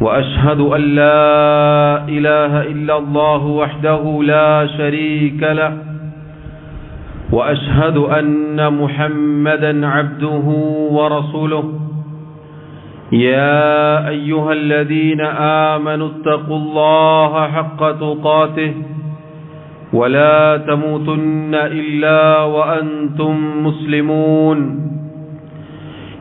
وأشهد أن لا إله إلا الله وحده لا شريك له وأشهد أن محمدا عبده ورسوله. يا أيها الذين آمنوا اتقوا الله حق تقاته ولا تموتن إلا وأنتم مسلمون.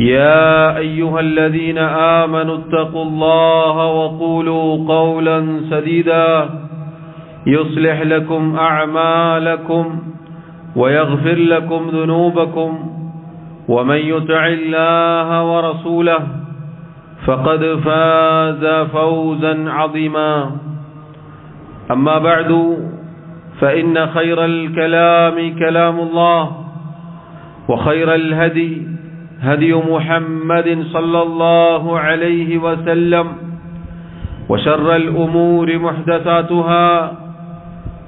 يا أيها الذين آمنوا اتقوا الله وقولوا قولا سديدا يصلح لكم أعمالكم ويغفر لكم ذنوبكم ومن يطع الله ورسوله فقد فاز فوزا عظيما أما بعد فإن خير الكلام كلام الله وخير الهدي هدي محمد صلى الله عليه وسلم وشر الأمور محدثاتها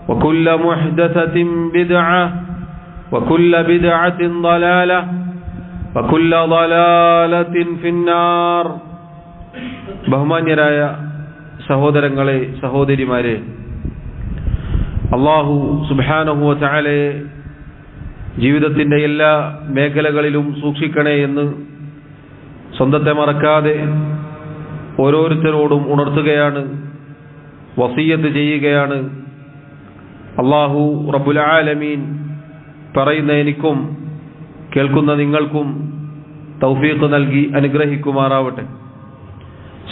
وكل محدثة بدعة وكل بدعة ضلالة وكل ضلالة في النار ബഹുമാന്യരായ സഹോദരങ്ങളെ സഹോദരിമാരെ അള്ളാഹു സുബാനഹുവ ചാലെ ജീവിതത്തിന്റെ എല്ലാ മേഖലകളിലും സൂക്ഷിക്കണേ എന്ന് സ്വന്തത്തെ മറക്കാതെ ഓരോരുത്തരോടും ഉണർത്തുകയാണ് വസീയത്ത് ചെയ്യുകയാണ്. അള്ളാഹു റബുലാലമീൻ പറയുന്ന എനിക്കും കേൾക്കുന്ന നിങ്ങൾക്കും തൗഫീഖ് നൽകി അനുഗ്രഹിക്കുമാറാവട്ടെ.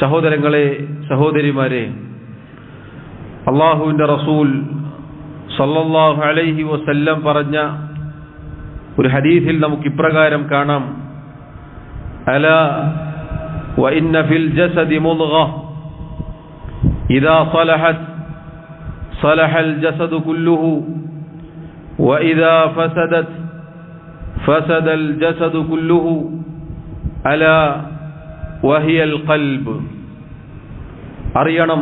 സഹോദരങ്ങളെ സഹോദരിമാരെ അള്ളാഹുവിന്റെ റസൂൽ സല്ലല്ലാഹു അലൈഹി വസല്ലം പറഞ്ഞ ഒരു ഹദീസിൽ നമുക്ക് ഇപ്രകാരം കാണാം അല وإن في الجسد مضغة إذا صلحت صلح الجسد كله وإذا فسدت فسد الجسد كله ألا وهي القلب അറിയണം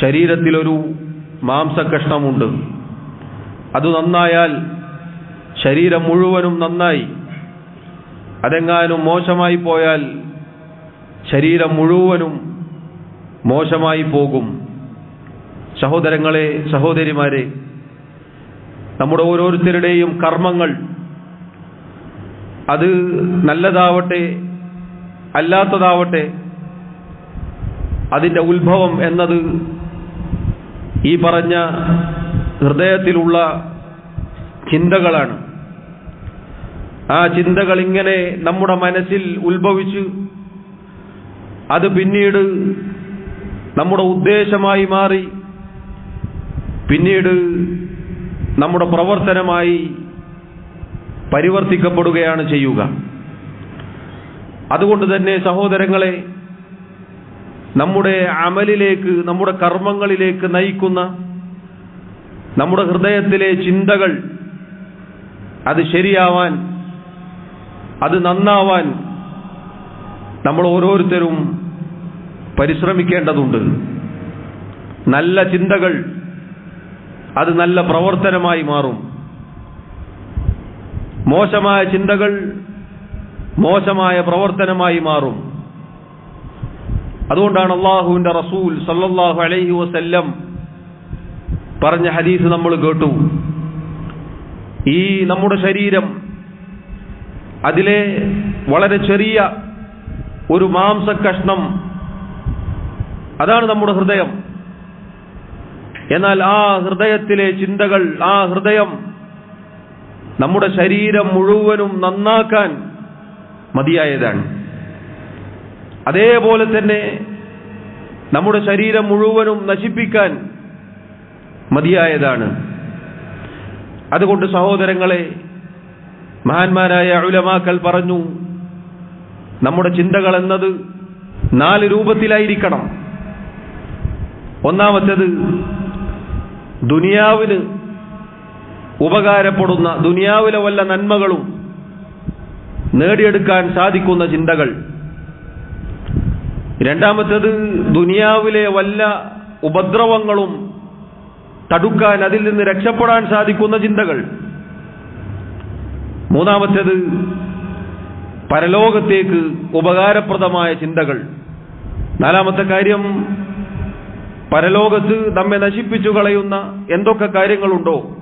ശരീരത്തിലൊരു മാംസകഷ്ണമുണ്ട് അത് നന്നായാൽ ശരീരം മുഴുവനും നന്നായി. അതെങ്ങാനും മോശമായി പോയാൽ ശരീരം മുഴുവനും മോശമായി പോകും. സഹോദരങ്ങളെ സഹോദരിമാരെ നമ്മുടെ ഓരോരുത്തരുടെയും കർമ്മങ്ങൾ അത് നല്ലതാവട്ടെ അല്ലാത്തതാവട്ടെ അതിന്റെ ഉത്ഭവം എന്നത് ഈ പറഞ്ഞ ഹൃദയത്തിലുള്ള ചിന്തകളാണ്. ആ ചിന്തകൾ ഇങ്ങനെ നമ്മുടെ മനസ്സിൽ ഉത്ഭവിച്ച്. അത് പിന്നീട് നമ്മുടെ ഉദ്ദേശമായി മാറി. പിന്നീട് നമ്മുടെ പ്രവർത്തനമായി പരിവർത്തിക്കപ്പെടുകയാണ് ചെയ്യുക. അതുകൊണ്ട് തന്നെ സഹോദരങ്ങളെ നമ്മുടെ അമലിലേക്ക് നമ്മുടെ കർമ്മങ്ങളിലേക്ക് നയിക്കുന്ന നമ്മുടെ ഹൃദയത്തിലെ ചിന്തകൾ അത് ശരിയാവാൻ അത് നന്നാവാൻ നമ്മൾ ഓരോരുത്തരും പരിശ്രമിക്കേണ്ടതുണ്ട്. നല്ല ചിന്തകൾ അത് നല്ല പ്രവർത്തനമായി മാറും. മോശമായ ചിന്തകൾ മോശമായ പ്രവർത്തനമായി മാറും. അതുകൊണ്ടാണ് അള്ളാഹുവിന്റെ റസൂൽ സല്ലല്ലാഹു അലൈഹി വസല്ലം പറഞ്ഞ ഹദീസ് നമ്മൾ കേട്ടു. ഈ നമ്മുടെ ശരീരം അതിലെ വളരെ ചെറിയ ഒരു മാംസ കഷ്ണം അതാണ് നമ്മുടെ ഹൃദയം. എന്നാൽ ആ ഹൃദയത്തിലെ ചിന്തകൾ ആ ഹൃദയം നമ്മുടെ ശരീരം മുഴുവനും നന്നാക്കാൻ മതിയായതാണ്. അതേപോലെ തന്നെ നമ്മുടെ ശരീരം മുഴുവനും നശിപ്പിക്കാൻ മതിയായതാണ്. അതുകൊണ്ട് സഹോദരങ്ങളെ മഹാന്മാരായ ഉലമാക്കൾ പറഞ്ഞു നമ്മുടെ ചിന്തകൾ എന്നത് നാല് രൂപത്തിലായിരിക്കണം. ഒന്നാമത്തേത് ദുനിയാവിന് ഉപകാരപ്പെടുന്ന ദുനിയാവിലെ വല്ല നന്മകളും നേടിയെടുക്കാൻ സാധിക്കുന്ന ചിന്തകൾ. രണ്ടാമത്തേത് ദുനിയാവിലെ വല്ല ഉപദ്രവങ്ങളും തടുക്കാൻ അതിൽ നിന്ന് രക്ഷപ്പെടാൻ സാധിക്കുന്ന ചിന്തകൾ. മൂന്നാമത്തേത് പരലോകത്തേക്ക് ഉപകാരപ്രദമായ ചിന്തകൾ. നാലാമത്തെ കാര്യം പരലോകത്ത് നമ്മെ നശിപ്പിച്ചു കളയുന്ന എന്തൊക്കെ കാര്യങ്ങളുണ്ടോ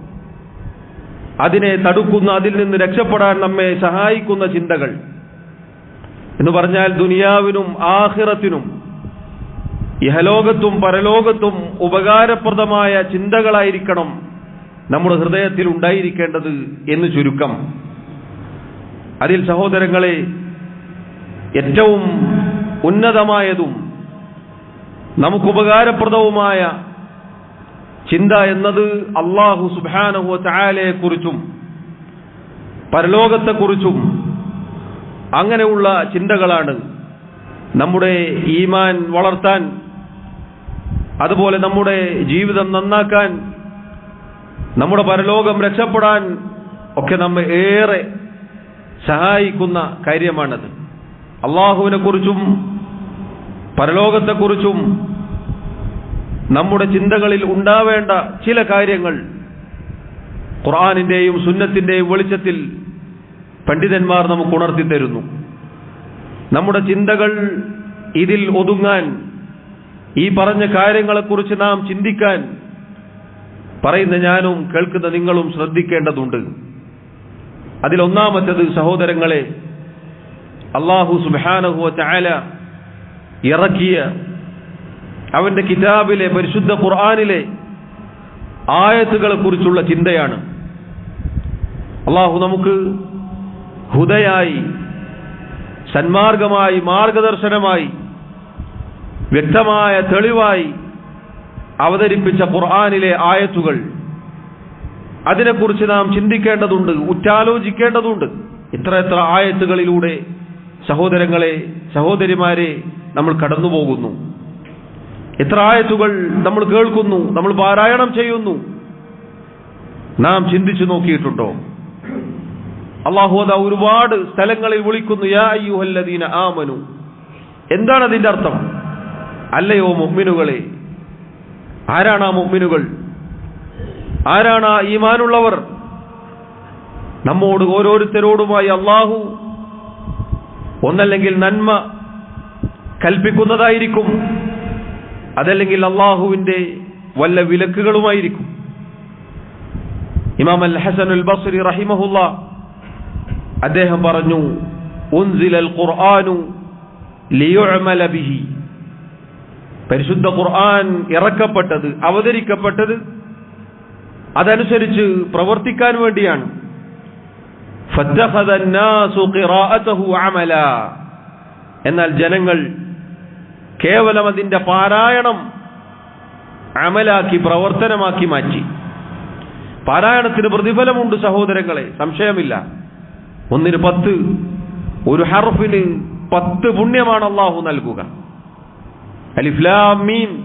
അതിനെ തടുക്കുന്ന അതിൽ നിന്ന് രക്ഷപ്പെടാൻ നമ്മെ സഹായിക്കുന്ന ചിന്തകൾ. എന്ന് പറഞ്ഞാൽ ദുനിയാവിനും ആഹിറത്തിനും ഇഹലോകത്തും പരലോകത്തും ഉപകാരപ്രദമായ ചിന്തകളായിരിക്കണം നമ്മുടെ ഹൃദയത്തിൽ ഉണ്ടായിരിക്കേണ്ടത് എന്ന് ചുരുക്കം. അതിൽ സഹോദരങ്ങളെ ഏറ്റവും ഉന്നതമായതും നമുക്ക് ഉപകാരപ്രദവുമായ ചിന്ത എന്നത് അള്ളാഹു സുബാനഹു ചായാലയെക്കുറിച്ചും പരലോകത്തെക്കുറിച്ചും അങ്ങനെയുള്ള ചിന്തകളാണ് നമ്മുടെ ഈമാൻ വളർത്താൻ അതുപോലെ നമ്മുടെ ജീവിതം നന്നാക്കാൻ നമ്മുടെ പരലോകം രക്ഷപ്പെടാൻ ഒക്കെ നമ്മെ ഏറെ സഹായിക്കുന്ന കാര്യമാണത്. അള്ളാഹുവിനെ കുറിച്ചും പരലോകത്തെക്കുറിച്ചും നമ്മുടെ ചിന്തകളിൽ ഉണ്ടാവേണ്ട ചില കാര്യങ്ങൾ ഖുർആാനിന്റെയും സുന്നത്തിന്റെയും വെളിച്ചത്തിൽ പണ്ഡിതന്മാർ നമുക്ക് ഉണർത്തി തരുന്നു. നമ്മുടെ ചിന്തകൾ ഇതിൽ ഒതുങ്ങാൻ ഈ പറഞ്ഞ കാര്യങ്ങളെക്കുറിച്ച് നാം ചിന്തിക്കാൻ പറയുന്ന ഞാനും കേൾക്കുന്ന നിങ്ങളും ശ്രദ്ധിക്കേണ്ടതുണ്ട്. അതിലൊന്നാമത്തത് സഹോദരങ്ങളെ അള്ളാഹു സുബാനഹുവ ചായാല ഇറക്കിയ അവന്റെ കിതാബിലെ പരിശുദ്ധ ഖുർആാനിലെ ആയത്തുകളെ കുറിച്ചുള്ള ചിന്തയാണ്. അള്ളാഹു നമുക്ക് ഹുദയായി സന്മാർഗമായി മാർഗദർശനമായി വ്യക്തമായ തെളിവായി അവതരിപ്പിച്ച ഖുർആാനിലെ ആയത്തുകൾ അതിനെക്കുറിച്ച് നാം ചിന്തിക്കേണ്ടതുണ്ട് ഉറ്റാലോചിക്കേണ്ടതുണ്ട്. ഇത്ര എത്ര ആയത്തുകളിലൂടെ സഹോദരങ്ങളെ സഹോദരിമാരെ നമ്മൾ കടന്നുപോകുന്നു. എത്ര ആയത്തുകൾ നമ്മൾ കേൾക്കുന്നു നമ്മൾ പാരായണം ചെയ്യുന്നു. നാം ചിന്തിച്ചു നോക്കിയിട്ടുണ്ടോ? അള്ളാഹു അത ഒരുപാട് സ്ഥലങ്ങളിൽ വിളിക്കുന്നു യാ അയ്യുഹല്ലദീന ആമനു. എന്താണ് അതിന്റെ അർത്ഥം? അല്ലയോ മൊമ്മിനുകളെ ആരാണ് ആ മുമ്മിനുകൾ ആരാണ് ആ ഈമാനുള്ളവർ? നമ്മോട് ഓരോരുത്തരോടുമായി അള്ളാഹു ഒന്നല്ലെങ്കിൽ നന്മ കൽപ്പിക്കുന്നതായിരിക്കും അതല്ലെങ്കിൽ അള്ളാഹുവിന്റെ വല്ല വിലക്കുകളുമായിരിക്കും. ഇമാം അൽ ഹസൻ അൽ ബസ്രി റഹിമഹുല്ല അദ്ദേഹം പറഞ്ഞു ഉൻസിലൽ ലിയുഅമല ബിഹി. പരിശുദ്ധ ഖുർആൻ ഇറക്കപ്പെട്ടത് അവതരിക്കപ്പെട്ടത് അതനുസരിച്ച് പ്രവർത്തിക്കാൻ വേണ്ടിയാണ്. എന്നാൽ ജനങ്ങൾ കേവലം അതിന്റെ പാരായണം അമലാക്കി പ്രവർത്തനമാക്കി മാറ്റി. പാരായണത്തിന് പ്രതിഫലമുണ്ട് സഹോദരങ്ങളെ സംശയമില്ല. ഒന്നിന് പത്ത് ഒരു ഹർഫിന് പത്ത് പുണ്യമാണ് അള്ളാഹു നൽകുക. അലിഫ്ലാമീൻ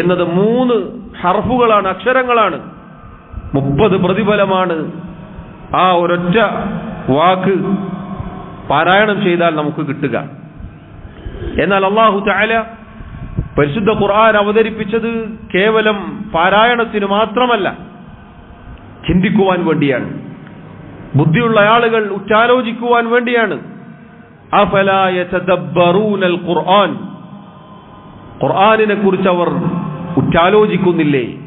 എന്നത് മൂന്ന് ഹർഫുകളാണ് അക്ഷരങ്ങളാണ്. മുപ്പത് പ്രതിഫലമാണ്. ആ ഒരൊറ്റ വാക്ക് പാരായണം ചെയ്താൽ നമുക്ക് കിട്ടുക. എന്നാൽ അള്ളാഹു ചായ പരിശുദ്ധ ഖുർആൻ അവതരിപ്പിച്ചത് കേവലം പാരായണത്തിന് മാത്രമല്ല ചിന്തിക്കുവാൻ വേണ്ടിയാണ്. ബുദ്ധിയുള്ള ആളുകൾ ഉച്ചാലോചിക്കുവാൻ വേണ്ടിയാണ്. ഖുർആാനിനെ കുറിച്ച് അവർ ഉറ്റാലോചിക്കുന്നില്ലേ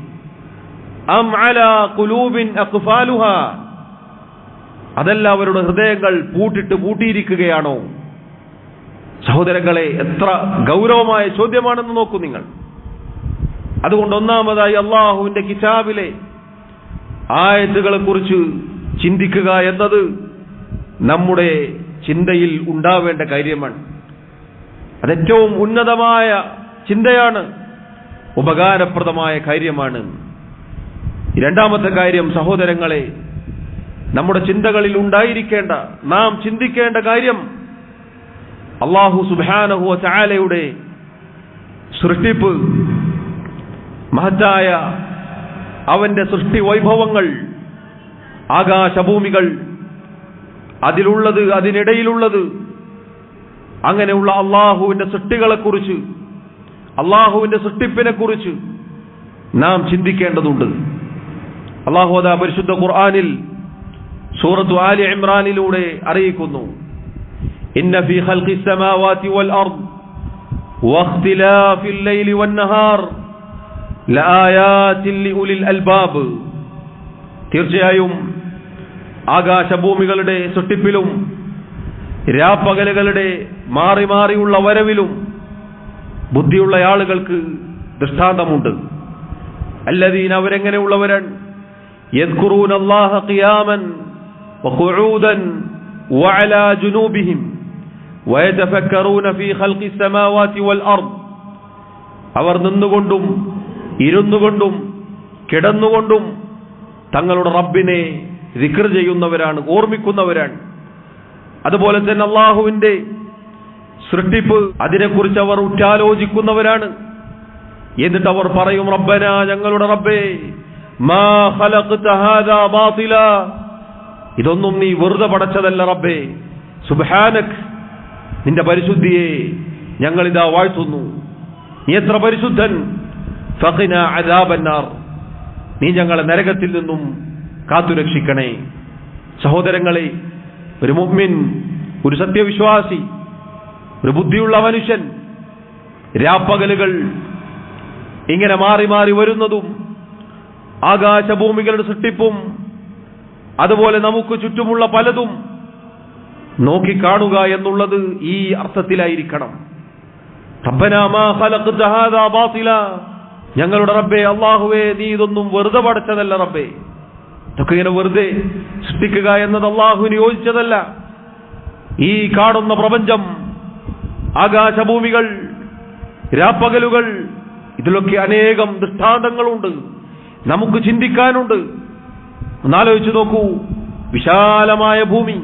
അതല്ല അവരുടെ ഹൃദയങ്ങൾ പൂട്ടിട്ട് പൂട്ടിയിരിക്കുകയാണോ? സഹോദരങ്ങളെ എത്ര ഗൗരവമായ ചോദ്യമാണെന്ന് നോക്കൂ നിങ്ങൾ. അതുകൊണ്ട് ഒന്നാമതായി അള്ളാഹുവിന്റെ കിതാബിലെ ആയത്തുകളെ കുറിച്ച് ചിന്തിക്കുക എന്നത് നമ്മുടെ ചിന്തയിൽ ഉണ്ടാവേണ്ട കാര്യമാണ്. അതേറ്റവും ഉന്നതമായ ചിന്തയാണ് ഉപകാരപ്രദമായ കാര്യമാണ്. രണ്ടാമത്തെ കാര്യം സഹോദരങ്ങളെ നമ്മുടെ ചിന്തകളിൽ ഉണ്ടായിരിക്കേണ്ട നാം ചിന്തിക്കേണ്ട കാര്യം അള്ളാഹു സുബാനഹുവ ചാലയുടെ സൃഷ്ടിപ്പ് മഹത്തായ അവന്റെ സൃഷ്ടി വൈഭവങ്ങൾ ആകാശഭൂമികൾ അതിലുള്ളത് അതിനിടയിലുള്ളത് അങ്ങനെയുള്ള അള്ളാഹുവിന്റെ സൃഷ്ടികളെക്കുറിച്ച് അള്ളാഹുവിന്റെ സൃഷ്ടിപ്പിനെക്കുറിച്ച് നാം ചിന്തിക്കേണ്ടതുണ്ട്. അള്ളാഹു അതാ പരിശുദ്ധ ഖുർആാനിൽ സൂറത്തു ആലി ഇമ്രാനിലൂടെ അറിയിക്കുന്നു ഇന്ന ഫി ഖൽഖി السماوات والأرض واختلاف الليل والنهار لآيات لأولي الألباب തീർച്ചയായും ആകാശഭൂമികളുടെ സൃഷ്ടിപ്പിലും രാപ്പകലുകളുടെ മാറി മാറിയുള്ള വരവിലും ബുദ്ധിയുള്ള ആളുകൾക്ക് ദൃഷ്ടാന്തമുണ്ട് അല്ലദീൻ അവരെങ്ങനെയുള്ളവരാണ് يذكرون الله قياما وقعودا وعلى جنوبهم ويتفكرون في خلق السماوات والأرض അവർ നിന്നുകൊണ്ടും ഇരുന്നുകൊണ്ടും കിടന്നുകൊണ്ടും തങ്ങളുടെ റബ്ബിനെ ദിക്ർ ചെയ്യുന്നവരാണ് ഓർമ്മിക്കുന്നവരാണ് അതുപോലെ തന്നെ അള്ളാഹുവിന്റെ സൃഷ്ടിപ്പ് അതിനെക്കുറിച്ച് അവർ ഉറ്റാലോചിക്കുന്നവരാണ് എന്നിട്ട് അവർ പറയും റബ്ബന ഞങ്ങളുടെ റബ്ബേ ഇതൊന്നും നീ വെറുതെ പടച്ചതല്ല റബ്ബേ. സുബ്ഹാനക്. നിന്റെ പരിശുദ്ധിയെ ഞങ്ങൾ ഇതാ വാഴ്ത്തുന്നു. നീ എത്ര പരിശുദ്ധൻ? ഫഖിന അദാബന്നാർ. നീ ഞങ്ങളെ നരകത്തിൽ നിന്നും കാത്തുരക്ഷിക്കണേ. സഹോദരങ്ങളെ ഒരു മുഹ്മിൻ ഒരു സത്യവിശ്വാസി ഒരു ബുദ്ധിയുള്ള മനുഷ്യൻ രാപ്പകലുകൾ ഇങ്ങനെ മാറി മാറി വരുന്നതും ആകാശഭൂമികളുടെ സൃഷ്ടിപ്പും അതുപോലെ നമുക്ക് ചുറ്റുമുള്ള പലതും നോക്കിക്കാണുക എന്നുള്ളത് ഈ അർത്ഥത്തിലായിരിക്കണം. ഞങ്ങളുടെ റബ്ബെ അള്ളാഹുവേ നീ ഇതൊന്നും വെറുതെ പടച്ചതല്ല റബ്ബേ. ഇതൊക്കെ ഇങ്ങനെ വെറുതെ സൃഷ്ടിക്കുക എന്നത് അള്ളാഹുവിന് യോജിച്ചതല്ല. ഈ കാണുന്ന പ്രപഞ്ചം ആകാശഭൂമികൾ രാപ്പകലുകൾ ഇതിലൊക്കെ അനേകം ദൃഷ്ടാന്തങ്ങളുണ്ട്. നമുക്ക് ചിന്തിക്കാനുണ്ട്. ഒന്നാലോചിച്ചു നോക്കൂ. വിശാലമായ ഭൂമി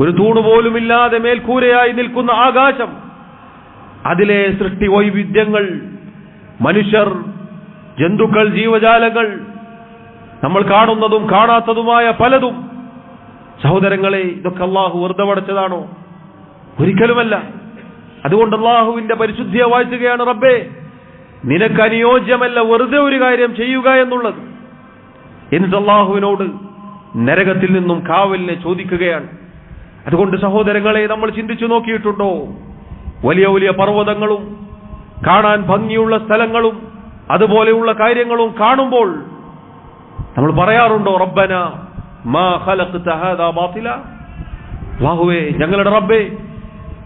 ഒരു തൂണ് പോലുമില്ലാതെ മേൽക്കൂരയായി നിൽക്കുന്ന ആകാശം അതിലെ സൃഷ്ടി വൈവിധ്യങ്ങൾ മനുഷ്യർ ജന്തുക്കൾ ജീവജാലങ്ങൾ നമ്മൾ കാണുന്നതും കാണാത്തതുമായ പലതും. സഹോദരങ്ങളെ ഇതൊക്കെ അള്ളാഹു വെറുതെ പടച്ചതാണോ ഒരിക്കലുമല്ല. അതുകൊണ്ട് അള്ളാഹുവിന്റെ പരിശുദ്ധിയെ വാഴ്ത്തുകയാണ് റബ്ബേ. നിനക്ക് അനുയോജ്യമല്ല വെറുതെ ഒരു കാര്യം ചെയ്യുക എന്നുള്ളത്. എന്നിട്ട് അള്ളാഹുവിനോട് നരകത്തിൽ നിന്നും കാവലിനെ ചോദിക്കുകയാണ്. അതുകൊണ്ട് സഹോദരങ്ങളെ നമ്മൾ ചിന്തിച്ചു നോക്കിയിട്ടുണ്ടോ? വലിയ വലിയ പർവതങ്ങളും കാണാൻ ഭംഗിയുള്ള സ്ഥലങ്ങളും അതുപോലെയുള്ള കാര്യങ്ങളും കാണുമ്പോൾ നമ്മൾ പറയാറുണ്ടോ റബ്ബന മാ അല്ലാഹുവേ ഞങ്ങളുടെ റബ്ബേ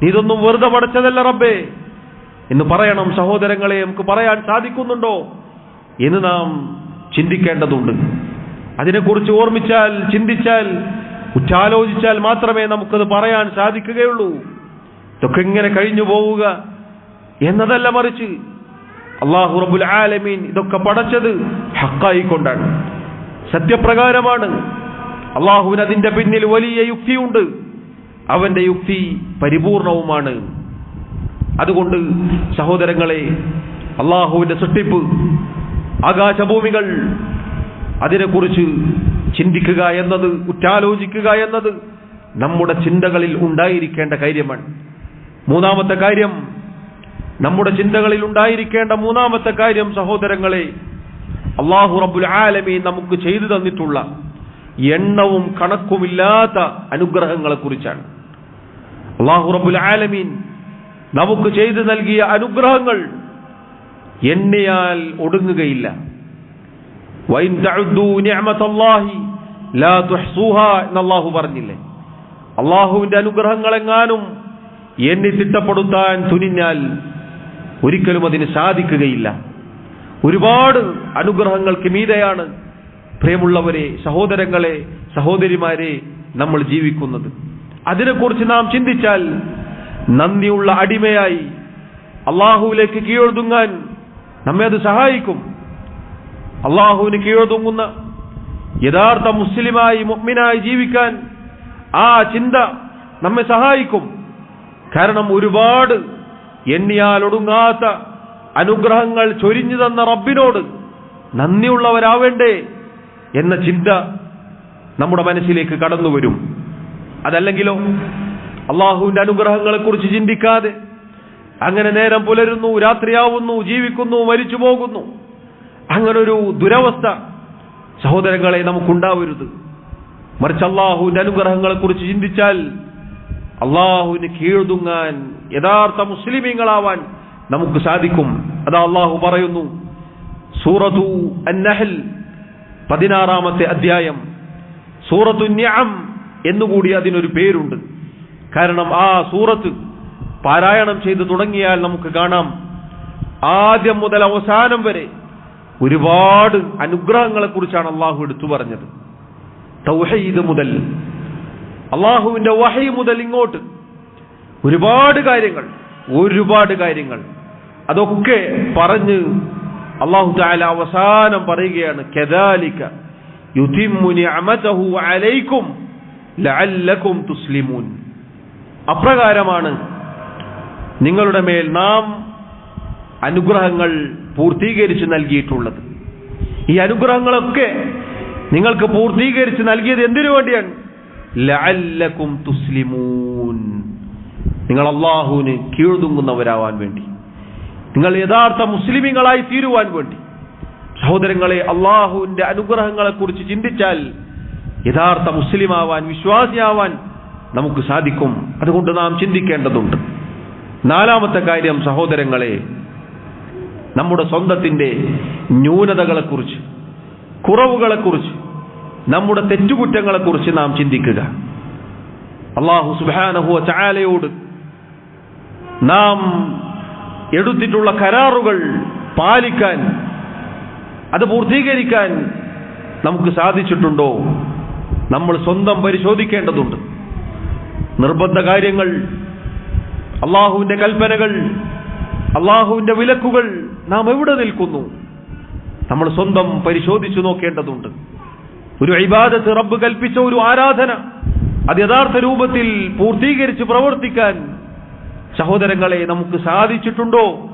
ഇതൊന്നും വെറുതെ പടച്ചതല്ല റബ്ബേ. എന്ന് പറയണം സഹോദരങ്ങളെ നമുക്ക് പറയാൻ സാധിക്കുന്നുണ്ടോ എന്ന് നാം ചിന്തിക്കേണ്ടതുണ്ട്. അതിനെക്കുറിച്ച് ഓർമ്മിച്ചാൽ ചിന്തിച്ചാൽ ഉച്ചാലോചിച്ചാൽ മാത്രമേ നമുക്കത് പറയാൻ സാധിക്കുകയുള്ളൂ. ഇതൊക്കെ ഇങ്ങനെ കഴിഞ്ഞു പോവുക എന്നതല്ല മറിച്ച് അള്ളാഹു റബുൽ ആലമീൻ ഇതൊക്കെ പടച്ചത് ഹക്കായി കൊണ്ടാണ്. സത്യപ്രകാരമാണ്. അള്ളാഹുവിന് അതിന്റെ പിന്നിൽ വലിയ യുക്തിയുണ്ട്. അവന്റെ യുക്തി പരിപൂർണവുമാണ്. അതുകൊണ്ട് സഹോദരങ്ങളെ അള്ളാഹുവിന്റെ സൃഷ്ടിപ്പ് ആകാശഭൂമികൾ അതിനെക്കുറിച്ച് ചിന്തിക്കുക എന്നത് ഉറ്റാലോചിക്കുക എന്നത് നമ്മുടെ ചിന്തകളിൽ ഉണ്ടായിരിക്കേണ്ട കാര്യമാണ്. മൂന്നാമത്തെ കാര്യം നമ്മുടെ ചിന്തകളിൽ ഉണ്ടായിരിക്കേണ്ട മൂന്നാമത്തെ കാര്യം സഹോദരങ്ങളെ അള്ളാഹു റബ്ബുൽ ആലമീൻ നമുക്ക് ചെയ്തു തന്നിട്ടുള്ള എണ്ണവും കണക്കുമില്ലാത്ത അനുഗ്രഹങ്ങളെ കുറിച്ചാണ് അള്ളാഹു റബ്ബുൽ ആലമീൻ നമുക്ക് ചെയ്തു നൽകിയ അനുഗ്രഹങ്ങൾ എണ്ണിയാൽ ഒടുങ്ങുകയില്ല. വൈൻ തഅദ്ദൂ നിഅമതല്ലാഹി ലാ തുഹ്സൂഹാ എന്ന് അള്ളാഹു പറഞ്ഞില്ലേ? അള്ളാഹുവിന്റെ അനുഗ്രഹങ്ങളെങ്ങാനും എണ്ണി തിട്ടപ്പെടുത്താൻ തുനിഞ്ഞാൽ ഒരിക്കലും അതിന് സാധിക്കുകയില്ല. ഒരുപാട് അനുഗ്രഹങ്ങൾക്ക് മീതെയാണ് പ്രിയമുള്ളവരെ സഹോദരങ്ങളെ സഹോദരിമാരെ നമ്മൾ ജീവിക്കുന്നത്. അതിനെക്കുറിച്ച് നാം ചിന്തിച്ചാൽ നന്ദിയുള്ള അടിമയായി അള്ളാഹുവിലേക്ക് കീഴൊതുങ്ങാൻ നമ്മെ അത് സഹായിക്കും. അള്ളാഹുവിന് കീഴൊതുങ്ങുന്ന യഥാർത്ഥ മുസ്ലിമായി മുഹ്മിനായി ജീവിക്കാൻ ആ ചിന്ത നമ്മെ സഹായിക്കും. കാരണം ഒരുപാട് എണ്ണിയാൽ ഒടുങ്ങാത്ത അനുഗ്രഹങ്ങൾ ചൊരിഞ്ഞു തന്ന റബ്ബിനോട് നന്ദിയുള്ളവരാവേണ്ടേ എന്ന ചിന്ത നമ്മുടെ മനസ്സിലേക്ക് കടന്നു വരും അതല്ലെങ്കിലോ അള്ളാഹുവിന്റെ അനുഗ്രഹങ്ങളെ കുറിച്ച് ചിന്തിക്കാതെ അങ്ങനെ നേരം പുലരുന്നു രാത്രിയാവുന്നു ജീവിക്കുന്നു മരിച്ചു പോകുന്നു. അങ്ങനൊരു ദുരവസ്ഥ സഹോദരങ്ങളെ നമുക്കുണ്ടാവരുത്. മറിച്ച് അള്ളാഹുവിന്റെ അനുഗ്രഹങ്ങളെ കുറിച്ച് ചിന്തിച്ചാൽ അള്ളാഹുവിന് കീഴ്തുങ്ങാൻ യഥാർത്ഥ മുസ്ലിമീങ്ങളാവാൻ നമുക്ക് സാധിക്കും. അതാ അള്ളാഹു പറയുന്നു സൂറത്തു അന്നഹൽ പതിനാറാമത്തെ അധ്യായം. സൂറത്തു ന്യാം എന്നുകൂടി അതിനൊരു പേരുണ്ട്. കാരണം ആ സൂറത്ത് പാരായണം ചെയ്തു തുടങ്ങിയാൽ നമുക്ക് കാണാം ആദ്യം മുതൽ അവസാനം വരെ ഒരുപാട് അനുഗ്രഹങ്ങളെ കുറിച്ചാണ് അള്ളാഹു എടുത്തു പറഞ്ഞത്. തൗഹീദ് മുതൽ അള്ളാഹുവിന്റെ വഹി മുതൽ ഇങ്ങോട്ട് ഒരുപാട് കാര്യങ്ങൾ ഒരുപാട് കാര്യങ്ങൾ. അതൊക്കെ പറഞ്ഞ് അള്ളാഹു താല അവസാനം പറയുകയാണ് കദാലിക യുതിമ്മു അമതഹു അലൈക്കും ലഅല്ലക്കും തുസ്ലിമൂൻ. അപ്രകാരമാണ് നിങ്ങളുടെ മേൽ നാം അനുഗ്രഹങ്ങൾ പൂർത്തീകരിച്ച് നൽകിയിട്ടുള്ളത്. ഈ അനുഗ്രഹങ്ങളൊക്കെ നിങ്ങൾക്ക് പൂർത്തീകരിച്ച് നൽകിയത് എന്തിനു വേണ്ടിയാണ്? ലഅല്ലക്കും തുസ്ലിമൂൻ. നിങ്ങൾ അള്ളാഹുവിന് കീഴ്തുങ്ങുന്നവരാവാൻ വേണ്ടി. നിങ്ങൾ യഥാർത്ഥ മുസ്ലിമീങ്ങളായി തീരുവാൻ വേണ്ടി. സഹോദരങ്ങളെ അള്ളാഹുവിന്റെ അനുഗ്രഹങ്ങളെ കുറിച്ച് ചിന്തിച്ചാൽ യഥാർത്ഥ മുസ്ലിമാവാൻ വിശ്വാസിയാവാൻ നമുക്ക് സാധിക്കും. അതുകൊണ്ട് നാം ചിന്തിക്കേണ്ടതുണ്ട്. നാലാമത്തെ കാര്യം സഹോദരങ്ങളെ നമ്മുടെ സ്വന്തത്തിന്റെ ന്യൂനതകളെക്കുറിച്ച് കുറവുകളെക്കുറിച്ച് നമ്മുടെ തെറ്റുകുറ്റങ്ങളെക്കുറിച്ച് നാം ചിന്തിക്കുക. അള്ളാഹു സുബാനഹുവ ചായാലയോട് നാം എടുത്തിട്ടുള്ള കരാറുകൾ പാലിക്കാൻ അത് പൂർത്തീകരിക്കാൻ നമുക്ക് സാധിച്ചിട്ടുണ്ടോ? നമ്മൾ സ്വന്തം പരിശോധിക്കേണ്ടതുണ്ട്. നിർബന്ധ കാര്യങ്ങൾ അള്ളാഹുവിന്റെ കൽപ്പനകൾ അള്ളാഹുവിന്റെ വിലക്കുകൾ നാം എവിടെ നിൽക്കുന്നു? നമ്മൾ സ്വന്തം പരിശോധിച്ചു നോക്കേണ്ടതുണ്ട്. ഒരു ഇബാദത്ത് റബ്ബ് കൽപ്പിച്ച ഒരു ആരാധന അത് യഥാർത്ഥ രൂപത്തിൽ പൂർത്തീകരിച്ച് പ്രവർത്തിക്കാൻ സഹോദരങ്ങളെ നമുക്ക് സാധിച്ചിട്ടുണ്ടോ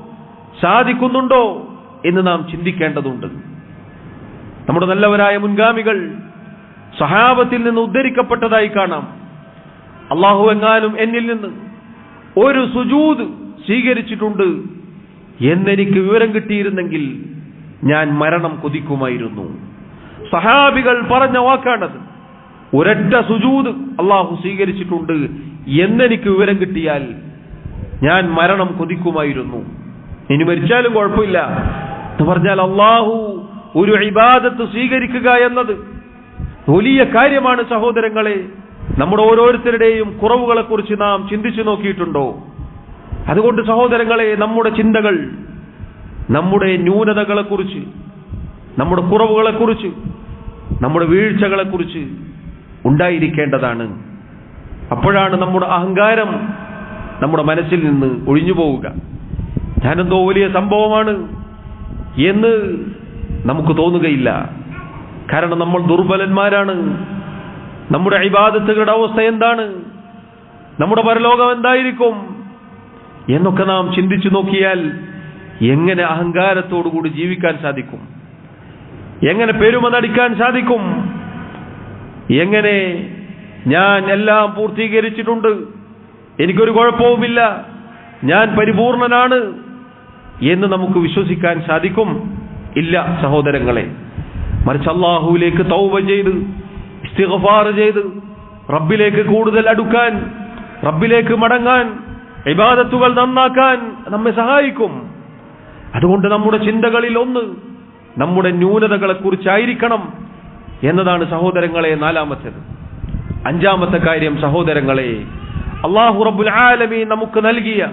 സാധിക്കുന്നുണ്ടോ എന്ന് നാം ചിന്തിക്കേണ്ടതുണ്ട്. നമ്മുടെ നല്ലവരായ മുൻഗാമികൾ സഹാബത്തിൽ നിന്ന് ഉദ്ധരിക്കപ്പെട്ടതായി കാണാം. അള്ളാഹു എങ്ങാനും എന്നിൽ നിന്ന് ഒരു സുജൂത് സ്വീകരിച്ചിട്ടുണ്ട് എന്നെനിക്ക് വിവരം കിട്ടിയിരുന്നെങ്കിൽ ഞാൻ മരണം കൊതിക്കുമായിരുന്നു. സഹാബികൾ പറഞ്ഞ വാക്കാണത്. ഒരൊറ്റ സുജൂത് അള്ളാഹു സ്വീകരിച്ചിട്ടുണ്ട് എന്നെനിക്ക് വിവരം കിട്ടിയാൽ ഞാൻ മരണം കൊതിക്കുമായിരുന്നു. ഇനി മരിച്ചാലും കുഴപ്പമില്ല. എന്ന് പറഞ്ഞാൽ അള്ളാഹു ഒരു ഇബാദത്ത് സ്വീകരിക്കുക എന്നത് വലിയ കാര്യമാണ് സഹോദരങ്ങളെ. നമ്മുടെ ഓരോരുത്തരുടെയും കുറവുകളെ കുറിച്ച് നാം ചിന്തിച്ചു നോക്കിയിട്ടുണ്ടോ? അതുകൊണ്ട് സഹോദരങ്ങളെ നമ്മുടെ ചിന്തകൾ നമ്മുടെ ന്യൂനതകളെ കുറിച്ച് നമ്മുടെ കുറവുകളെ കുറിച്ച് നമ്മുടെ വീഴ്ചകളെ കുറിച്ച് ഉണ്ടായിരിക്കേണ്ടതാണ്. അപ്പോഴാണ് നമ്മുടെ അഹങ്കാരം നമ്മുടെ മനസ്സിൽ നിന്ന് ഒഴിഞ്ഞു പോവുക. ഞാനെന്തോ വലിയ സംഭവമാണ് എന്ന് നമുക്ക് തോന്നുകയില്ല. കാരണം നമ്മൾ ദുർബലന്മാരാണ്. നമ്മുടെ ഇബാദത്തുകളുടെ അവസ്ഥ എന്താണ്? നമ്മുടെ പരലോകം എന്തായിരിക്കും? എന്നൊക്കെ നാം ചിന്തിച്ചു നോക്കിയാൽ എങ്ങനെ അഹങ്കാരത്തോടുകൂടി ജീവിക്കാൻ സാധിക്കും? എങ്ങനെ പെരുമ നടിക്കാൻ സാധിക്കും? എങ്ങനെ ഞാൻ എല്ലാം പൂർത്തീകരിച്ചിട്ടുണ്ട്? എനിക്കൊരു കുഴപ്പവുമില്ല. ഞാൻ പരിപൂർണനാണ് എന്ന് നമുക്ക് വിശ്വസിക്കാൻ സാധിക്കും? ഇല്ല സഹോദരങ്ങളെ. മറിച്ച് അള്ളാഹുവിലേക്ക് തൗവ ചെയ്ത് ഇസ്തിഗ്ഫാർ ചെയ്ത് റബ്ബിലേക്ക് കൂടുതൽ അടുക്കാൻ റബ്ബിലേക്ക് മടങ്ങാൻ ഇബാദത്തുകൾ നന്നാക്കാൻ നമ്മെ സഹായിക്കും. അതുകൊണ്ട് നമ്മുടെ ചിന്തകളിൽ ഒന്ന് നമ്മുടെ ന്യൂനതകളെ കുറിച്ചായിരിക്കണം എന്നതാണ് സഹോദരങ്ങളെ നാലാമത്തേത്. അഞ്ചാമത്തെ കാര്യം സഹോദരങ്ങളെ അള്ളാഹു റബ്ബുൽ ആലമി നമുക്ക് നൽകിയ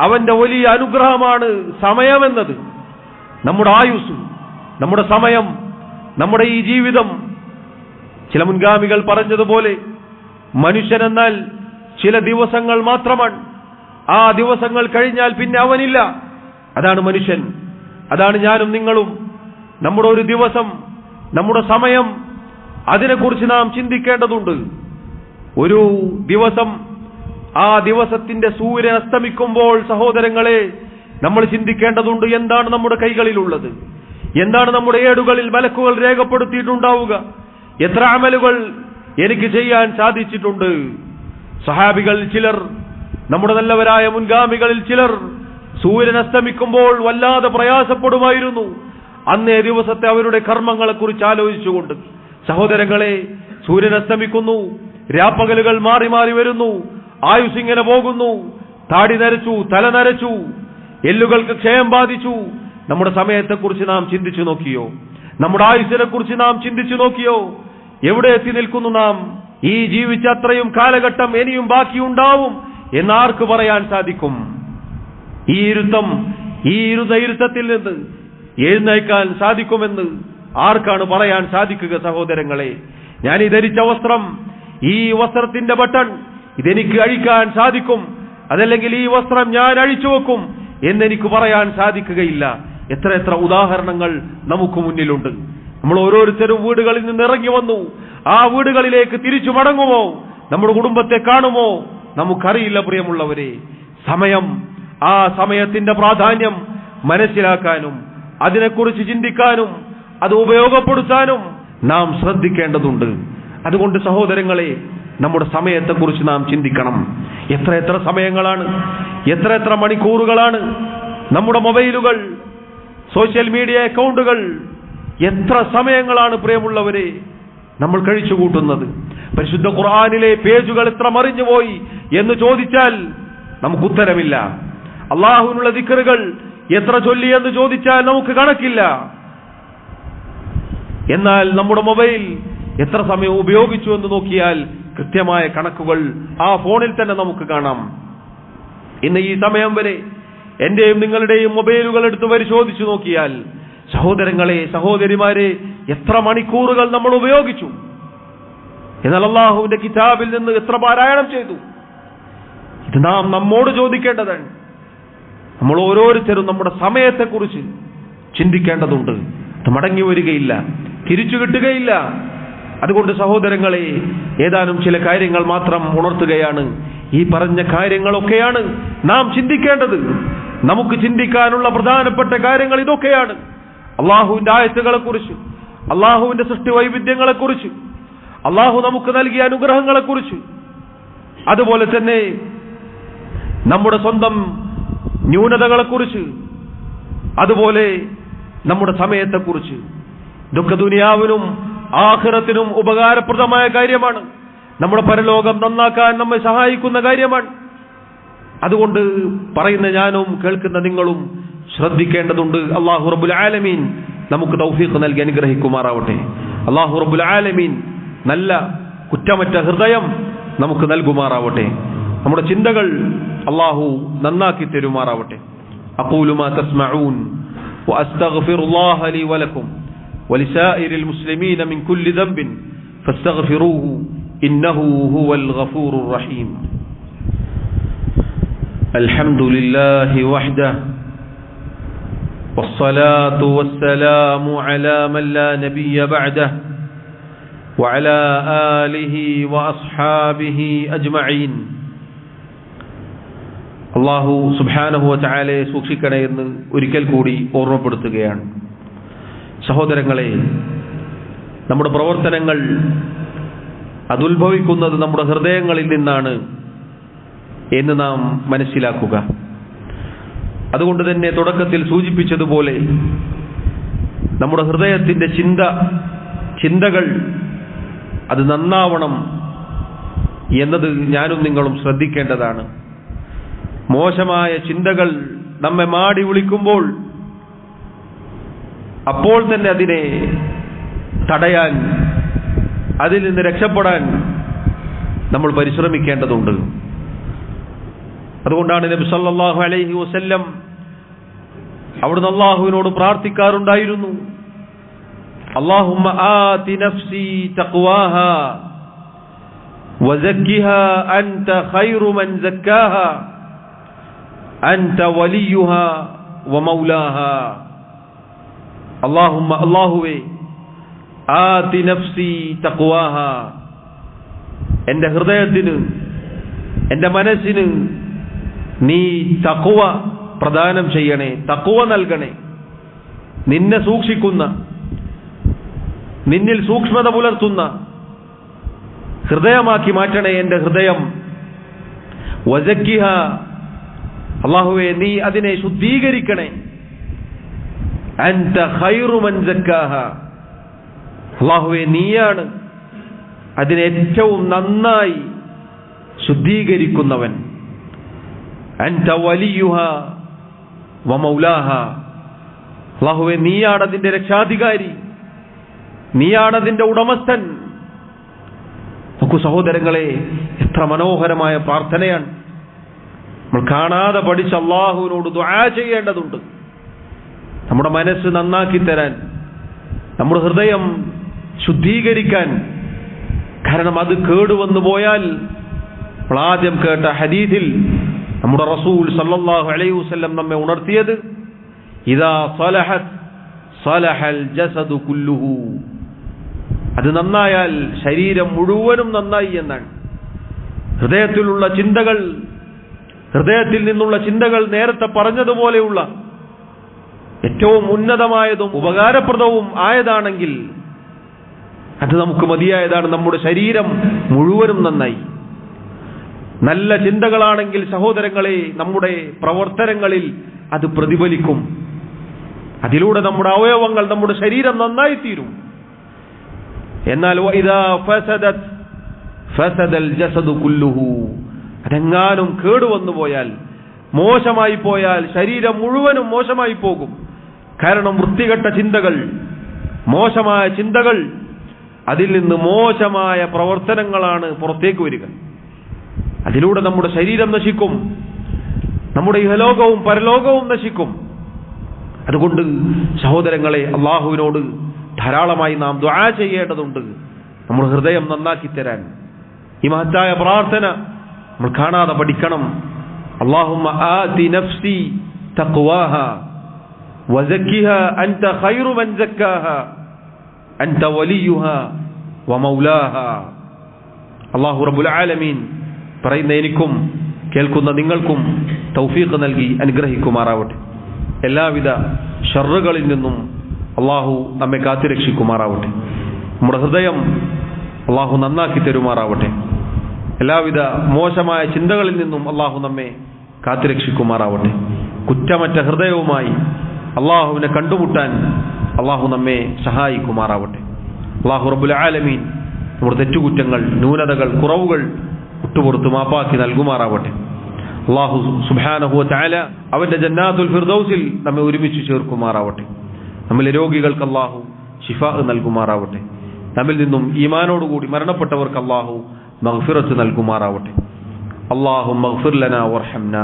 അവന്റെ വലിയ അനുഗ്രഹമാണ് സമയമെന്നത്. നമ്മുടെ ആയുസ് നമ്മുടെ സമയം നമ്മുടെ ഈ ജീവിതം ചില മുൻഗാമികൾ പറഞ്ഞതുപോലെ മനുഷ്യനെന്നാൽ ചില ദിവസങ്ങൾ മാത്രമാണ്. ആ ദിവസങ്ങൾ കഴിഞ്ഞാൽ പിന്നെ അവനില്ല. അതാണ് മനുഷ്യൻ. അതാണ് ഞാനും നിങ്ങളും. നമ്മുടെ ഒരു ദിവസം നമ്മുടെ സമയം അതിനെക്കുറിച്ച് നാം ചിന്തിക്കേണ്ടതുണ്ട്. ഒരു ദിവസം ആ ദിവസത്തിന്റെ സൂര്യൻ അസ്തമിക്കുമ്പോൾ സഹോദരങ്ങളെ നമ്മൾ ചിന്തിക്കേണ്ടതുണ്ട് എന്താണ് നമ്മുടെ കൈകളിലുള്ളത്? എന്താണ് നമ്മുടെ ഏടുകളിൽ മലക്കുകൾ രേഖപ്പെടുത്തിയിട്ടുണ്ടാവുക? എത്ര അമലുകൾ എനിക്ക് ചെയ്യാൻ സാധിച്ചിട്ടുണ്ട്? സഹാബികൾ ചിലർ നമ്മുടെ നല്ലവരായ മുൻഗാമികളിൽ ചിലർ സൂര്യൻ അസ്തമിക്കുമ്പോൾ വല്ലാതെ പ്രയാസപ്പെടുമായിരുന്നു. അന്നേ ദിവസത്തെ അവരുടെ കർമ്മങ്ങളെക്കുറിച്ച് ആലോചിച്ചുകൊണ്ട് സഹോദരങ്ങളെ സൂര്യൻ അസ്തമിക്കുന്നു രാപ്പകലുകൾ മാറി മാറി വരുന്നു ആയുസ് ഇങ്ങനെ പോകുന്നു താടി നരച്ചു തല നരച്ചു എല്ലുകൾക്ക് ക്ഷയം ബാധിച്ചു. നമ്മുടെ സമയത്തെക്കുറിച്ച് നാം ചിന്തിച്ചു നോക്കിയോ? നമ്മുടെ ആയുസിനെ കുറിച്ച് നാം ചിന്തിച്ചു നോക്കിയോ? എവിടെ എത്തി നിൽക്കുന്നു നാം? ഈ ജീവിച്ച അത്രയും കാലഘട്ടം ഇനിയും ബാക്കിയുണ്ടാവും എന്നാർക്ക് പറയാൻ സാധിക്കും? ഈ ഇരുത്തം ഈ ഇരുത ഇരുത്തത്തിൽ നിന്ന് എഴുന്നേക്കാൻ സാധിക്കുമെന്ന് ആർക്കാണ് പറയാൻ സാധിക്കുക സഹോദരങ്ങളെ? ഞാൻ ഈ ധരിച്ച വസ്ത്രം ഈ വസ്ത്രത്തിന്റെ ബട്ടൺ ഇതെനിക്ക് അഴിക്കാൻ സാധിക്കും. അതല്ലെങ്കിൽ ഈ വസ്ത്രം ഞാൻ അഴിച്ചു വെക്കും എന്നെനിക്ക് പറയാൻ സാധിക്കുകയില്ല. എത്ര എത്ര ഉദാഹരണങ്ങൾ നമുക്ക് മുന്നിലുണ്ട്. നമ്മൾ ഓരോരുത്തരും വീടുകളിൽ നിന്ന് ഇറങ്ങി വന്നു. ആ വീടുകളിലേക്ക് തിരിച്ചു മടങ്ങുമോ? നമ്മുടെ കുടുംബത്തെ കാണുമോ? നമുക്കറിയില്ല പ്രിയമുള്ളവരെ. സമയം ആ സമയത്തിന്റെ പ്രാധാന്യം മനസ്സിലാക്കാനും അതിനെക്കുറിച്ച് ചിന്തിക്കാനും അത് ഉപയോഗപ്പെടുത്താനും നാം ശ്രദ്ധിക്കേണ്ടതുണ്ട്. അതുകൊണ്ട് സഹോദരങ്ങളെ നമ്മുടെ സമയത്തെക്കുറിച്ച് നാം ചിന്തിക്കണം. എത്ര എത്ര സമയങ്ങളാണ്? എത്ര എത്ര മണിക്കൂറുകളാണ്? നമ്മുടെ മൊബൈലുകൾ സോഷ്യൽ മീഡിയ അക്കൗണ്ടുകൾ എത്ര സമയങ്ങളാണ് പ്രിയമുള്ളവരെ നമ്മൾ കഴിച്ചു കൂട്ടുന്നത്? പരിശുദ്ധ ഖുർആാനിലെ പേജുകൾ എത്ര മറിഞ്ഞുപോയി എന്ന് ചോദിച്ചാൽ നമുക്ക് ഉത്തരമില്ല. അള്ളാഹുവിനുള്ള ദിക്കറുകൾ എത്ര ചൊല്ലി എന്ന് ചോദിച്ചാൽ നമുക്ക് കണക്കില്ല. എന്നാൽ നമ്മുടെ മൊബൈൽ എത്ര സമയം ഉപയോഗിച്ചു എന്ന് നോക്കിയാൽ കൃത്യമായ കണക്കുകൾ ആ ഫോണിൽ തന്നെ നമുക്ക് കാണാം. ഇന്ന് ഈ സമയം വരെ എന്റെയും നിങ്ങളുടെയും മൊബൈലുകൾ എടുത്ത് പരിശോധിച്ചു നോക്കിയാൽ സഹോദരങ്ങളെ സഹോദരിമാരെ എത്ര മണിക്കൂറുകൾ നമ്മൾ ഉപയോഗിച്ചു? എന്നാൽ അള്ളാഹുവിന്റെ കിതാബിൽ നിന്ന് എത്ര പാരായണം ചെയ്തു? ഇത് നാം നമ്മോട് ചോദിക്കേണ്ടതാണ്. നമ്മൾ ഓരോരുത്തരും നമ്മുടെ സമയത്തെക്കുറിച്ച് ചിന്തിക്കേണ്ടതുണ്ട്. അത് മടങ്ങി വരികയില്ല തിരിച്ചു കിട്ടുകയില്ല. അതുകൊണ്ട് സഹോദരങ്ങളെ ഏതാനും ചില കാര്യങ്ങൾ മാത്രം ഉണർത്തുകയാണ്. ഈ പറഞ്ഞ കാര്യങ്ങളൊക്കെയാണ് നാം ചിന്തിക്കേണ്ടത്. നമുക്ക് ചിന്തിക്കാനുള്ള പ്രധാനപ്പെട്ട കാര്യങ്ങൾ ഇതൊക്കെയാണ്. അള്ളാഹുവിന്റെ ആയത്തുകളെ കുറിച്ച് അള്ളാഹുവിന്റെ സൃഷ്ടി വൈവിധ്യങ്ങളെ കുറിച്ച് അള്ളാഹു നമുക്ക് നൽകിയ അനുഗ്രഹങ്ങളെ കുറിച്ച് അതുപോലെ തന്നെ നമ്മുടെ സ്വന്തം ന്യൂനതകളെ കുറിച്ച് അതുപോലെ നമ്മുടെ സമയത്തെക്കുറിച്ച്. ഇതൊക്കെ ദുനിയാവിനും ആഖിറത്തിനും ഉപകാരപ്രദമായ കാര്യമാണ്. നമ്മുടെ പരലോകം നന്നാക്കാൻ നമ്മെ സഹായിക്കുന്ന കാര്യമാണ്. അതുകൊണ്ട് പറയുന്ന ഞാനും കേൾക്കുന്ന നിങ്ങളും ശ്രദ്ധിക്കേണ്ടതുണ്ട് അള്ളാഹു റബുൽ ആലമീൻ നമുക്ക് തൗഫീഖ് നൽകി അനുഗ്രഹിക്കുമാറാവട്ടെ അള്ളാഹു റബുൽ ആലമീൻ നല്ല കുറ്റമറ്റ ഹൃദയം നമുക്ക് നൽകുമാറാവട്ടെ നമ്മുടെ ചിന്തകൾ അള്ളാഹു നന്നാക്കി തരുമാറാവട്ടെ أقول ما تسمعون وأستغفر الله لي ولكم ولسائر المسلمين من كل ذنب فاستغفروه إنه هو الغفور الرحيم الحمد لله وحده والصلاة والسلام على من لا نبي بعده وعلى آله وأصحابه أجمعين അള്ളാഹു സുബാനഹുവ ചായാലയെ സൂക്ഷിക്കണേ എന്ന് ഒരിക്കൽ കൂടി ഓർമ്മപ്പെടുത്തുകയാണ് സഹോദരങ്ങളെ നമ്മുടെ പ്രവർത്തനങ്ങൾ അതുത്ഭവിക്കുന്നത് നമ്മുടെ ഹൃദയങ്ങളിൽ നിന്നാണ് എന്ന് നാം മനസ്സിലാക്കുക. അതുകൊണ്ട് തന്നെ തുടക്കത്തിൽ സൂചിപ്പിച്ചതുപോലെ നമ്മുടെ ഹൃദയത്തിന്റെ ചിന്ത ചിന്തകൾ അത് നന്നാവണം എന്നത് ഞാനും നിങ്ങളും ശ്രദ്ധിക്കേണ്ടതാണ്. മോശമായ ചിന്തകൾ നമ്മെ മാടി വിളിക്കുമ്പോൾ അപ്പോൾ തന്നെ അതിനെ തടയാൻ അതിൽ നിന്ന് രക്ഷപ്പെടാൻ നമ്മൾ പരിശ്രമിക്കേണ്ടതുണ്ട്. അതുകൊണ്ടാണ് നബി സല്ലാഹു അലൈഹി വസല്ലം അവിടുന്ന് അള്ളാഹുവിനോട് പ്രാർത്ഥിക്കാറുണ്ടായിരുന്നു. എന്റെ ആതി നഫ്സി അൻത ഖൈറു മൻ അൻത ആതി നഫ്സി ഹൃദയത്തിന് എന്റെ മനസ്സിന് നീ തക്കുവ പ്രദാനം ചെയ്യണേ തക്കുവ നൽകണേ. നിന്നെ സൂക്ഷിക്കുന്ന നിന്നിൽ സൂക്ഷ്മത പുലർത്തുന്ന ഹൃദയമാക്കി മാറ്റണേ എന്റെ ഹൃദയം. വജക്കിഹ അള്ളാഹുവെ നീ അതിനെ ശുദ്ധീകരിക്കണേ. അൻത അള്ളാഹുവെ നീയാണ് അതിനെ ഏറ്റവും നന്നായി ശുദ്ധീകരിക്കുന്നവൻ. അൻത വലിയുഹ വമൗലാഹ അള്ളാഹുവെ നീയാണ് അതിന്റെ രക്ഷാധികാരി. നീയാണ് അതിന്റെ ഉടമസ്ഥൻ. നോക്കൂ സഹോദരങ്ങളെ എത്ര മനോഹരമായ പ്രാർത്ഥനയാണ്. നമ്മൾ കാണാതെ പഠിച്ച് അള്ളാഹുവിനോട് ദുആ ചെയ്യേണ്ടതുണ്ട്. നമ്മുടെ മനസ്സ് നന്നാക്കി തരാൻ നമ്മുടെ ഹൃദയം ശുദ്ധീകരിക്കാൻ. കാരണം അത് കേടുവന്നു പോയാൽ നമ്മൾ ആദ്യം കേട്ട ഹദീദിൽ നമ്മുടെ റസൂൽ സല്ലല്ലാഹു അലൈഹി വസല്ലം നമ്മെ ഉണർത്തിയത് ഇദാ സലഹത് സലഹൽ ജസദു കുല്ലുഹു. അത് നന്നായാൽ ശരീരം മുഴുവനും നന്നായി എന്നാണ്. ഹൃദയത്തിലുള്ള ചിന്തകൾ ഹൃദയത്തിൽ നിന്നുള്ള ചിന്തകൾ നേരത്തെ പറഞ്ഞതുപോലെയുള്ള ഏറ്റവും ഉന്നതമായതും ഉപകാരപ്രദവും ആയതാണെങ്കിൽ അത് നമുക്ക് മതിയായതാണ്. നമ്മുടെ ശരീരം മുഴുവനും നന്നായി. നല്ല ചിന്തകളാണെങ്കിൽ സഹോദരങ്ങളെ നമ്മുടെ പ്രവർത്തനങ്ങളിൽ അത് പ്രതിഫലിക്കും. അതിലൂടെ നമ്മുടെ അവയവങ്ങൾ നമ്മുടെ ശരീരം നന്നായി തീരും. എന്നാൽ അതെങ്ങാനും കേടുവന്നു പോയാൽ മോശമായി പോയാൽ ശരീരം മുഴുവനും മോശമായി പോകും. കാരണം വൃത്തികെട്ട ചിന്തകൾ മോശമായ ചിന്തകൾ അതിൽ നിന്ന് മോശമായ പ്രവർത്തനങ്ങളാണ് പുറത്തേക്ക് വരിക. അതിലൂടെ നമ്മുടെ ശരീരം നശിക്കും. നമ്മുടെ ഇഹലോകവും പരലോകവും നശിക്കും. അതുകൊണ്ട് സഹോദരങ്ങളെ അള്ളാഹുവിനോട് ധാരാളമായി നാം ദ്വാ ചെയ്യേണ്ടതുണ്ട്. നമ്മുടെ ഹൃദയം നന്നാക്കി തരാൻ. ഈ മഹത്തായ പ്രാർത്ഥന നമ്മൾ കാണാതെ പഠിക്കണം. അള്ളാഹുമ്മ ആതി നഫ്സി അൻത ഖൈറു മൻ അൻത അള്ളാഹു റബ്ബുൽ ആലമീൻ പറയുന്ന എനിക്കും കേൾക്കുന്ന നിങ്ങൾക്കും തൗഫീഖ് നൽകി അനുഗ്രഹിക്കുമാറാവട്ടെ. എല്ലാവിധ ഷറുകളിൽ നിന്നും അള്ളാഹു നമ്മെ കാത്തുരക്ഷിക്കുമാറാവട്ടെ. നമ്മുടെ ഹൃദയം അള്ളാഹു നന്നാക്കി തരുമാറാവട്ടെ. എല്ലാവിധ മോശമായ ചിന്തകളിൽ നിന്നും അള്ളാഹു നമ്മെ കാത്തുരക്ഷിക്കുമാറാവട്ടെ. കുറ്റമറ്റ ഹൃദയവുമായി അള്ളാഹുവിനെ കണ്ടുമുട്ടാൻ അള്ളാഹു നമ്മെ സഹായിക്കുമാറാവട്ടെ. അള്ളാഹു റബുൽ ആലമീൻ നമ്മുടെ തെറ്റുകുറ്റങ്ങൾ ന്യൂനതകൾ കുറവുകൾ വിട്ടുപുറത്ത് മാപ്പാക്കി നൽകുമാറാവട്ടെ അള്ളാഹു സുബാനഹുവ ചാല അവന്റെ ജന്നാത്തുൽ ഫിർദൌസിൽ നമ്മെ ഒരുമിച്ച് ചേർക്കുമാറാവട്ടെ നമ്മിലെ രോഗികൾക്ക് അള്ളാഹു ഷിഫ നൽകുമാറാവട്ടെ നമ്മിൽ നിന്നും ഈമാനോടുകൂടി മരണപ്പെട്ടവർക്ക് അള്ളാഹു മഗ്ഫിറത്ത് നൽകുമാറാവട്ടെ അള്ളാഹു മഗ്ഫിർ ലന വർഹംന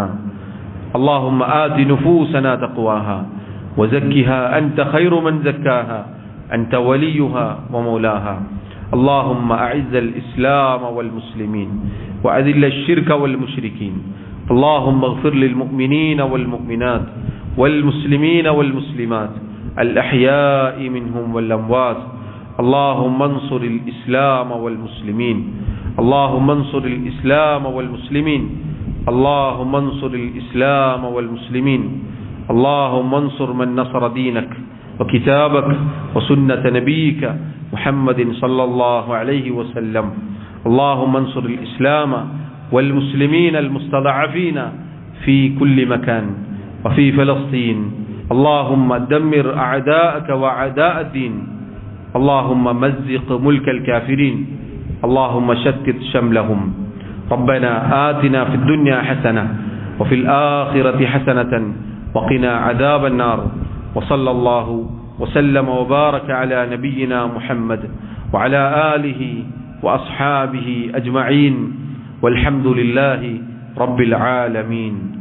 اللهم آت نفوسنا تقواها وزكها أنت خير من زكاها أنت وليها ومولاها اللهم أعز الإسلام والمسلمين وأذل الشرك والمشركين اللهم اغفر للمؤمنين والمؤمنات والمسلمين والمسلمات الأحياء منهم والأموات اللهم انصر الإسلام والمسلمين اللهم انصر الإسلام والمسلمين اللهم انصر الإسلام والمسلمين اللهم انصر من نصر دينك وكتابك وسنة نبيك محمد صلى الله عليه وسلم. اللهم انصر الإسلام والمسلمين المستضعفين في كل مكان وفي فلسطين. اللهم دمر أعداءك وأعداء الدين. اللهم مزق ملك الكافرين. اللهم شتت شملهم. ربنا آتنا في الدنيا حسنة وفي الآخرة حسنة وقنا عذاب النار. وصلى الله وسلم وبارك على نبينا محمد وعلى آله وأصحابه أجمعين والحمد لله رب العالمين